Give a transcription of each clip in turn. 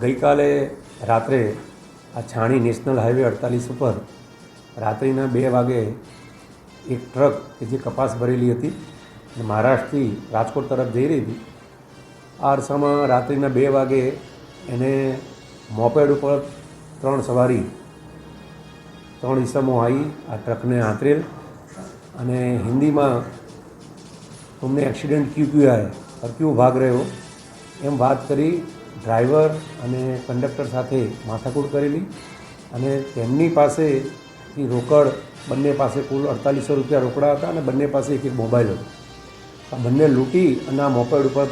ગઈકાલે રાત્રે આ છાણી નેશનલ હાઈવે અડતાલીસ ઉપર રાત્રિના બે વાગે એક ટ્રક કે જે કપાસ ભરેલી હતી અને મહારાષ્ટ્રથી રાજકોટ તરફ જઈ રહી હતી. આ અરસામાં રાત્રિના બે વાગે એને મોપેડ ઉપર ત્રણ સવારી, ત્રણ ઈસમો આવી આ ટ્રકને આંતરેલ અને હિન્દીમાં तुमने एक्सीडेंट क्यों किया है और क्यों भाग रहे हो એમ વાત કરી ડ્રાઈવર અને કંડક્ટર સાથે માથાકૂટ કરેલી અને તેમની પાસેથી રોકડ બંને પાસે કુલ અડતાલીસો રૂપિયા રોકડા હતા અને બંને પાસે એક એક મોબાઈલ હતો આ બંને લૂંટી અને આ મોપેડ ઉપર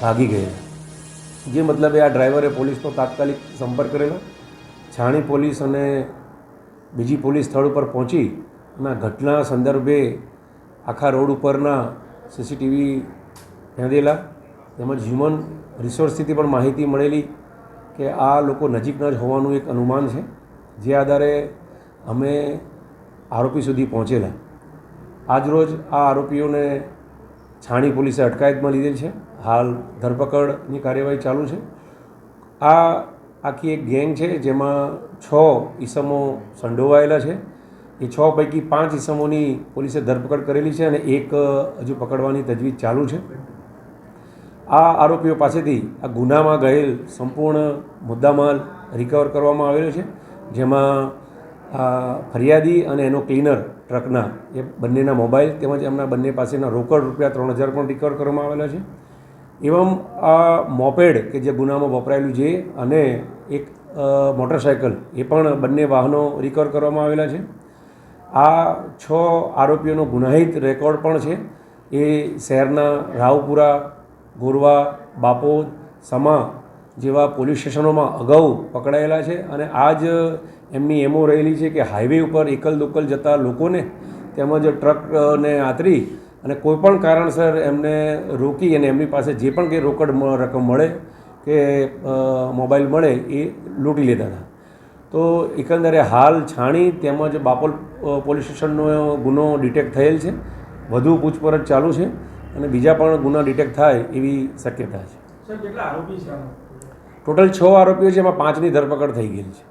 ભાગી ગયેલા જે મતલબે આ ડ્રાઈવરે પોલીસનો તાત્કાલિક સંપર્ક કરેલો છાણી પોલીસ અને બીજી પોલીસ સ્થળ ઉપર પહોંચી અને આ ઘટના સંદર્ભે આખા રોડ ઉપરના સીસીટીવી નોંધેલા તેમજ હ્યુમન રિસોર્સથી પણ માહિતી મળેલી કે આ લોકો નજીકના જ હોવાનું એક અનુમાન છે. જે આધારે અમે આરોપી સુધી પહોંચેલા. આજરોજ આ આરોપીઓને છાણી પોલીસે અટકાયતમાં લીધેલ છે. હાલ ધરપકડની કાર્યવાહી ચાલુ છે. આ આખી એક ગેંગ છે જેમાં છ ઈસમો સંડોવાયેલા છે. એ છ પૈકી પાંચ ઇસમોની પોલીસે ધરપકડ કરેલી છે અને એક હજુ પકડવાની તજવીજ ચાલુ છે. આ આરોપીઓ પાસેથી આ ગુનામાં ગયેલ સંપૂર્ણ મુદ્દામાલ રિકવર કરવામાં આવેલો છે, જેમાં આ ફરિયાદી અને એનો ક્લીનર ટ્રકના, એ બંનેના મોબાઈલ તેમજ એમના બંને પાસેના રોકડ રૂપિયા ત્રણ હજાર પણ રિકવર કરવામાં આવેલા છે. એવમ આ મોપેડ કે જે ગુનામાં વપરાયેલું છે અને એક મોટરસાયકલ, એ પણ બંને વાહનો રિકવર કરવામાં આવેલા છે. આ છ આરોપીઓનો ગુનાહિત રેકોર્ડ પણ છે. એ શહેરના રાવપુરા, ગોરવા, બાપોદ, સમા જેવા પોલીસ સ્ટેશનોમાં અગાઉ પકડાયેલા છે અને આ જ એમની એમો રહેલી છે કે હાઈવે ઉપર એકલ દોકલ જતા લોકોને તેમજ ટ્રકને આતરી અને કોઈપણ કારણસર એમને રોકી અને એમની પાસે જે પણ કંઈ રોકડ રકમ મળે કે મોબાઈલ મળે એ લૂંટી લેતા હતા. તો એકંદરે હાલ છાણી તેમજ બાપોલ પોલીસ સ્ટેશનનો ગુનો ડિટેક્ટ થયેલ છે. વધુ પૂછપરછ ચાલુ છે અને બીજા પણ ગુના ડિટેક્ટ થાય એવી શક્યતા છે. ટોટલ છ આરોપીઓ છે એમાં પાંચની ધરપકડ થઈ ગયેલી છે?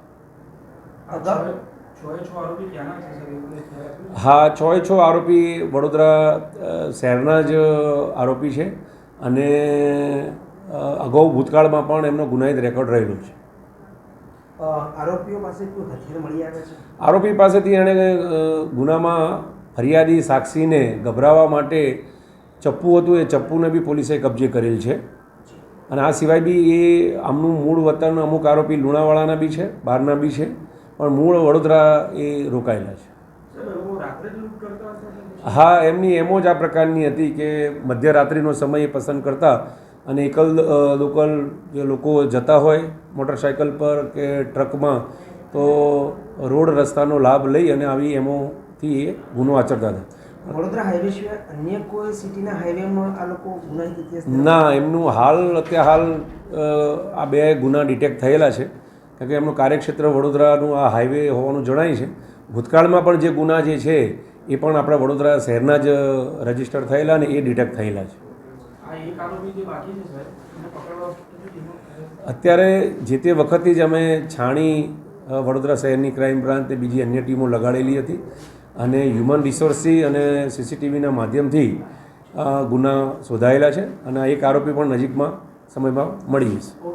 હા છ એ છ આરોપી વડોદરા શહેરના જ આરોપી છે અને અગાઉ ભૂતકાળમાં પણ એમનો ગુનાહિત રેકોર્ડ રહેલો છે. આરોપીઓ પાસે કોઈ હથિયાર મળી આવે છે? આરોપી પાસેથી એણે ગુનામાં ફરિયાદી સાક્ષીને ગભરાવવા માટે ચપ્પુ હતું. એ ચપ્પુને બી પોલીસે કબજે કરેલ છે. અને આ સિવાય બી એ આમનું મૂળ વતન અમુક આરોપી લુણાવાળાના બી છે બહારના બી છે પણ મૂળ વડોદરા એ રોકાયેલા છે? હા એમની એમો જ આ પ્રકારની હતી કે મધ્યરાત્રિનો સમય એ પસંદ કરતા અને એકલ લોકલ જે લોકો જતા હોય મોટરસાયકલ પર કે ટ્રકમાં તો રોડ રસ્તાનો લાભ લઈ અને આવી એમોથી એ ગુનો આચરતા હતા. વડોદરા હાઈવે સિવાય અન્ય કોઈ સિટીના હાઈવેમાં આ લોકો ગુના ના એમનું હાલ અત્યારે હાલ આ બે ગુના ડિટેક્ટ થયેલા છે. કારણ કે એમનું કાર્યક્ષેત્ર વડોદરાનું આ હાઈવે હોવાનું જણાય છે. ભૂતકાળમાં પણ જે ગુના જે છે એ પણ આપણા વડોદરા શહેરના જ રજિસ્ટર થયેલા અને એ ડિટેક્ટ થયેલા છે. અત્યારે જે તે વખતે જ અમે છાણી વડોદરા શહેરની ક્રાઇમ બ્રાન્ચ અને બીજી અન્ય ટીમો લગાડેલી હતી અને હ્યુમન રિસોર્સથી અને સીસીટીવીના માધ્યમથી ગુના શોધાયેલા છે અને એક આરોપી પણ નજીકમાં સમયમાં મળી જશે.